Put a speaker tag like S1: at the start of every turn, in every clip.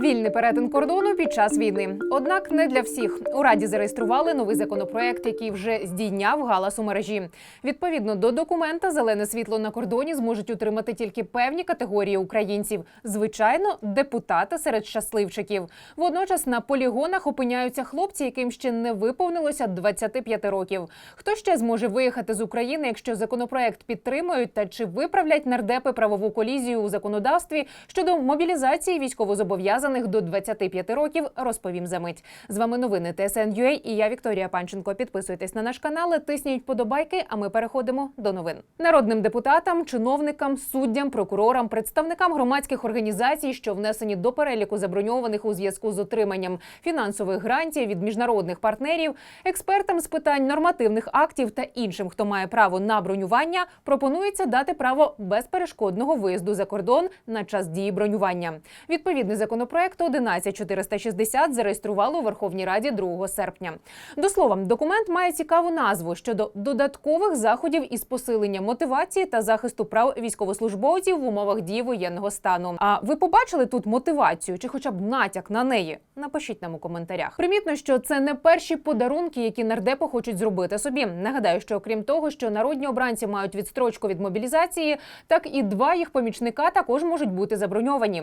S1: Вільний перетин кордону під час війни. Однак не для всіх. У раді зареєстрували новий законопроект, який вже здійняв галас у мережі. Відповідно до документа, зелене світло на кордоні зможуть отримати тільки певні категорії українців. Звичайно, депутати серед щасливчиків. Водночас на полігонах опиняються хлопці, яким ще не виповнилося 25 років. Хто ще зможе виїхати з України, якщо законопроект підтримують, та чи виправлять нардепи правову колізію у законодавстві щодо мобілізації військовозобов'язаних до 25 років, розповім за мить. З вами новини ТСН.UA і я Вікторія Панченко. Підписуйтесь на наш канал, тисніть подобайки. А ми переходимо до новин. Народним депутатам, чиновникам, суддям, прокурорам, представникам громадських організацій, що внесені до переліку заброньованих у зв'язку з отриманням фінансових грантів від міжнародних партнерів, експертам з питань нормативних актів та іншим, хто має право на бронювання, пропонується дати право безперешкодного виїзду за кордон на час дії бронювання. Відповідний законопроект 11460 зареєстрували у Верховній Раді 2 серпня. До слова, документ має цікаву назву щодо додаткових заходів із посилення мотивації та захисту прав військовослужбовців в умовах дії воєнного стану. А ви побачили тут мотивацію чи хоча б натяк на неї? Напишіть нам у коментарях. Примітно, що це не перші подарунки, які нардепи хочуть зробити собі. Нагадаю, що окрім того, що народні обранці мають відстрочку від мобілізації, так і два їх помічника також можуть бути заброньовані.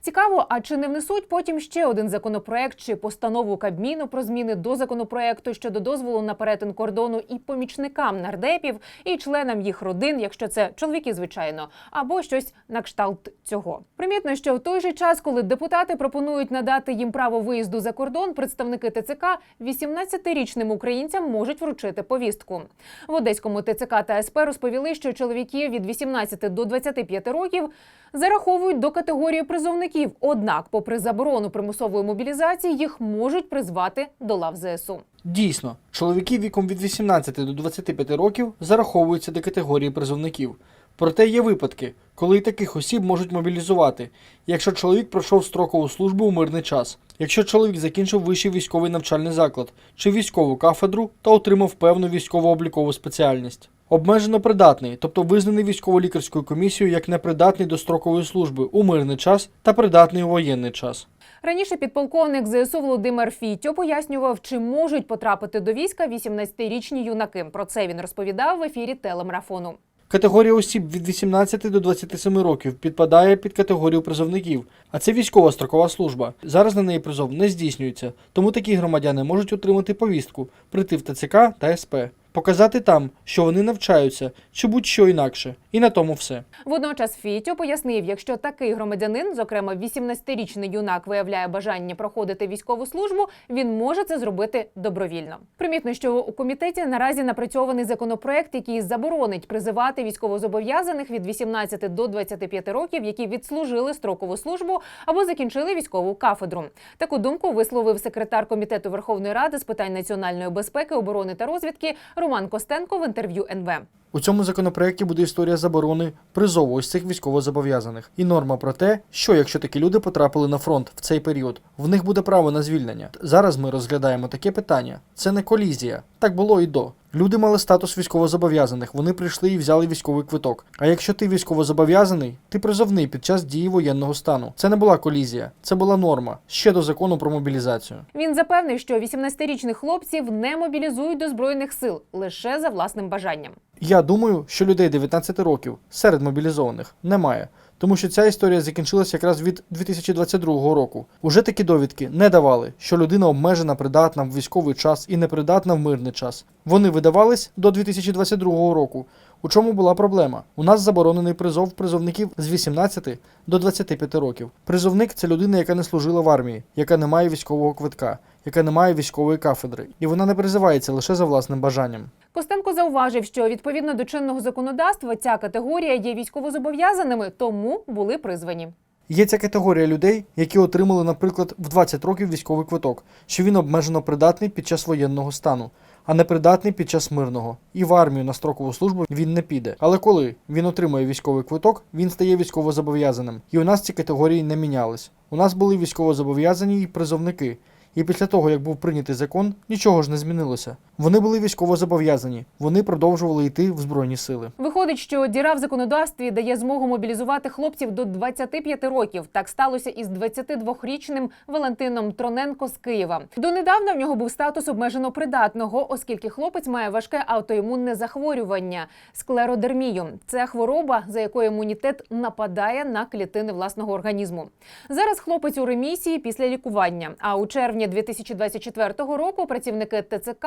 S1: Цікаво, а чи не внесуть потім ще один законопроект чи постанову Кабміну про зміни до законопроекту щодо дозволу на перетин кордону і помічникам нардепів, і членам їх родин, якщо це чоловіки, звичайно, або щось на кшталт цього. Примітно, що в той же час, коли депутати пропонують надати їм право виїзду за кордон, представники ТЦК 18-річним українцям можуть вручити повістку. В Одеському ТЦК та СП розповіли, що чоловіки від 18 до 25 років зараховують до категорії призовників. Однак, попри заборону примусової мобілізації, їх можуть призвати до лав ЗСУ.
S2: Дійсно, чоловіки віком від 18 до 25 років зараховуються до категорії призовників. Проте є випадки, коли і таких осіб можуть мобілізувати, якщо чоловік пройшов строкову службу у мирний час, якщо чоловік закінчив вищий військовий навчальний заклад чи військову кафедру та отримав певну військово-облікову спеціальність. Обмежено придатний, тобто визнаний військово-лікарською комісією як непридатний до строкової служби у мирний час та придатний у воєнний час.
S1: Раніше підполковник ЗСУ Володимир Фітьо пояснював, чи можуть потрапити до війська 18-річні юнаки. Про це він розповідав в ефірі телемарафону.
S2: Категорія осіб від 18 до 27 років підпадає під категорію призовників, а це військова строкова служба. Зараз на неї призов не здійснюється, тому такі громадяни можуть отримати повістку, прийти в ТЦК та СП, показати там, що вони навчаються, чи будь-що інакше. І на тому все.
S1: Водночас Фітьо пояснив, якщо такий громадянин, зокрема 18-річний юнак, виявляє бажання проходити військову службу, він може це зробити добровільно. Примітно, що у комітеті наразі напрацьований законопроект, який заборонить призивати військовозобов'язаних від 18 до 25 років, які відслужили строкову службу або закінчили військову кафедру. Таку думку висловив секретар комітету Верховної Ради з питань національної безпеки, оборони та розвідки Роман Костенко в інтерв'ю НВ.
S2: У цьому законопроекті буде історія заборони призову ось цих військовозобов'язаних і норма про те, що якщо такі люди потрапили на фронт в цей період, в них буде право на звільнення. Зараз ми розглядаємо таке питання. Це не колізія. Так було і до. Люди мали статус військовозобов'язаних, вони прийшли і взяли військовий квиток. А якщо ти військовозобов'язаний, ти призовний під час дії воєнного стану. Це не була колізія, це була норма ще до закону про мобілізацію.
S1: Він запевнив, що 18-річних хлопців не мобілізують до збройних сил лише за власним бажанням.
S2: Я думаю, що людей 19 років серед мобілізованих немає, тому що ця історія закінчилася якраз від 2022 року. Уже такі довідки не давали, що людина обмежена придатна в військовий час і непридатна в мирний час. Вони видавались до 2022 року. У чому була проблема? У нас заборонений призов призовників з 18 до 25 років. Призовник це людина, яка не служила в армії, яка не має військового квитка, яка не має військової кафедри, і вона не призивається лише за власним бажанням.
S1: Костенко зауважив, що відповідно до чинного законодавства ця категорія є військовозобов'язаними, тому були призвані.
S2: Є ця категорія людей, які отримали, наприклад, в 20 років військовий квиток, що він обмежено придатний під час воєнного стану, а не придатний під час мирного. І в армію на строкову службу він не піде. Але коли він отримує військовий квиток, він стає військовозобов'язаним. І у нас ці категорії не мінялись. У нас були військовозобов'язані і призовники. І після того, як був прийнятий закон, нічого ж не змінилося. Вони були військово зобов'язані, вони продовжували йти в збройні сили.
S1: Виходить, що діра в законодавстві дає змогу мобілізувати хлопців до 25 років. Так сталося із 22-річним Валентином Троненко з Києва. Донедавна в нього був статус обмежено придатного, оскільки хлопець має важке аутоімунне захворювання склеродермію. Це хвороба, за якою імунітет нападає на клітини власного організму. Зараз хлопець у ремісії після лікування. А у червні 2024 року працівники ТЦК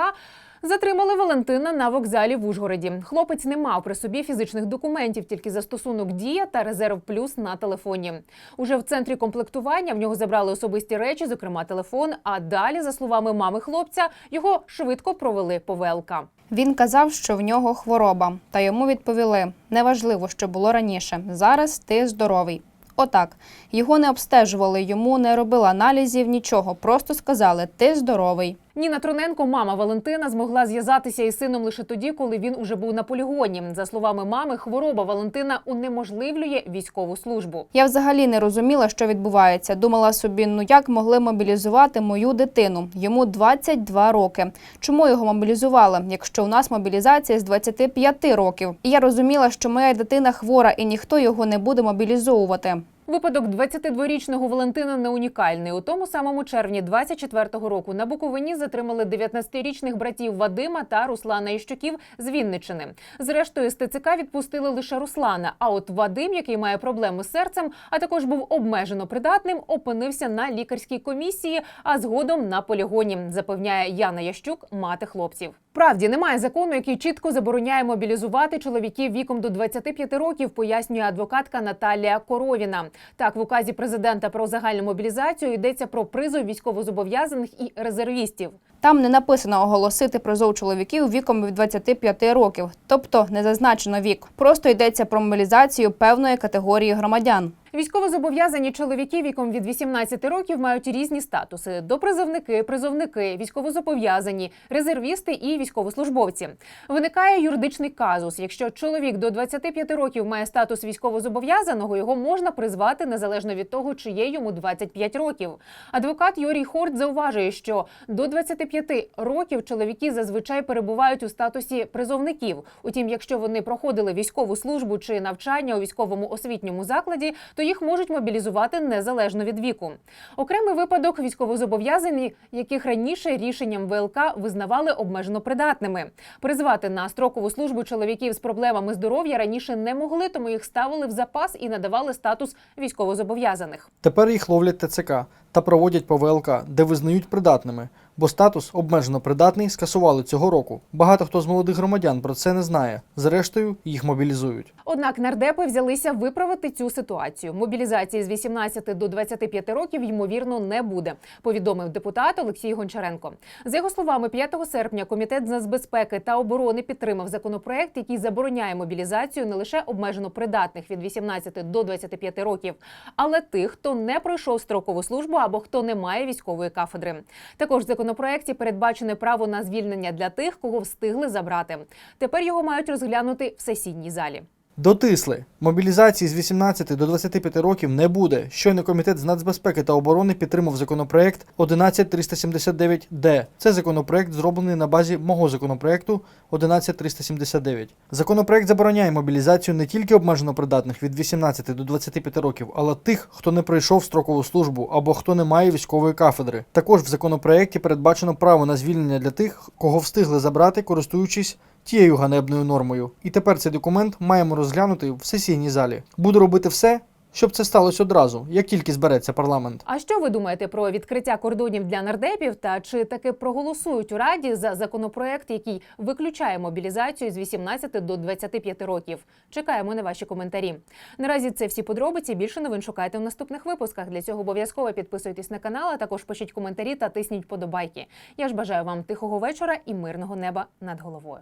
S1: Затримали Валентина на вокзалі в Ужгороді. Хлопець не мав при собі фізичних документів, тільки застосунок дія та резерв плюс на телефоні. Уже в центрі комплектування в нього забрали особисті речі, зокрема телефон. А далі, за словами мами хлопця, його швидко провели по ВЛК.
S3: Він казав, що в нього хвороба, та йому відповіли: неважливо, що було раніше. Зараз ти здоровий. Отак його не обстежували, йому не робили аналізів, нічого. Просто сказали: ти здоровий.
S1: Ніна Троненко, мама Валентина, змогла зв'язатися із сином лише тоді, коли він уже був на полігоні. За словами мами, хвороба Валентина унеможливлює військову службу.
S3: Я взагалі не розуміла, що відбувається. Думала собі, ну як могли мобілізувати мою дитину? Йому 22 роки. Чому його мобілізували, якщо у нас мобілізація з 25 років? І я розуміла, що моя дитина хвора, і ніхто його не буде мобілізовувати.
S1: Випадок 22-річного Валентина не унікальний. У тому самому червні 24-го року на Буковині затримали 19-річних братів Вадима та Руслана Іщуків з Вінничини. Зрештою, з відпустили лише Руслана. А от Вадим, який має проблеми з серцем, а також був обмежено придатним, опинився на лікарській комісії, а згодом на полігоні, запевняє Яна Ящук, мати хлопців. Правді немає закону, який чітко забороняє мобілізувати чоловіків віком до 25 років, пояснює адвокатка Наталія Коровіна. Так, в указі президента про загальну мобілізацію йдеться про призов військовозобов'язаних і резервістів.
S3: Там не написано оголосити призов чоловіків віком від 25 років, тобто не зазначено вік. Просто йдеться про мобілізацію певної категорії громадян.
S1: Військовозобов'язані чоловіки віком від 18 років мають різні статуси: допризовники, призовники, військовозобов'язані, резервісти і військовослужбовці. Виникає юридичний казус. Якщо чоловік до 25 років має статус військовозобов'язаного, його можна призвати незалежно від того, чи є йому 25 років. Адвокат Юрій Хорт зауважує, що до 25 років чоловіки зазвичай перебувають у статусі призовників. Утім, якщо вони проходили військову службу чи навчання у військовому освітньому закладі, то їх можуть мобілізувати незалежно від віку. Окремий випадок військовозобов'язані, яких раніше рішенням ВЛК визнавали обмежено придатними. Призвати на строкову службу чоловіків з проблемами здоров'я раніше не могли, тому їх ставили в запас і надавали статус військовозобов'язаних.
S2: Тепер їх ловлять ТЦК та проводять по ВЛК, де визнають придатними, бо статус обмежено придатний скасували цього року. Багато хто з молодих громадян про це не знає. Зрештою, їх мобілізують.
S1: Однак нардепи взялися виправити цю ситуацію. Мобілізації з 18 до 25 років ймовірно не буде. Повідомив депутат Олексій Гончаренко. За його словами, 5 серпня комітет з нацбезпеки та оборони підтримав законопроект, який забороняє мобілізацію не лише обмежено придатних від 18 до 25 років, але тих, хто не пройшов строкову службу або хто не має військової кафедри. Також в законопроекті передбачене право на звільнення для тих, кого встигли забрати. Тепер його мають розглянути в сесійній залі.
S2: Дотисли. Мобілізації з 18 до 25 років не буде. Щойно комітет з нацбезпеки та оборони підтримав законопроект 11379-д. Це законопроект зроблений на базі мого законопроекту 11379. Законопроект забороняє мобілізацію не тільки обмежено придатних від 18 до 25 років, але тих, хто не пройшов строкову службу або хто не має військової кафедри. Також в законопроекті передбачено право на звільнення для тих, кого встигли забрати, користуючись тією ганебною нормою. І тепер цей документ маємо розглянути в сесійній залі. Буду робити все, щоб це сталося одразу, як тільки збереться парламент.
S1: А що ви думаєте про відкриття кордонів для нардепів? Та чи таки проголосують у раді за законопроект, який виключає мобілізацію з 18 до 25 років? Чекаємо на ваші коментарі. Наразі це всі подробиці. Більше новин шукайте в наступних випусках. Для цього обов'язково підписуйтесь на канал, а також пишіть коментарі та тисніть подобайки. Я ж бажаю вам тихого вечора і мирного неба над головою.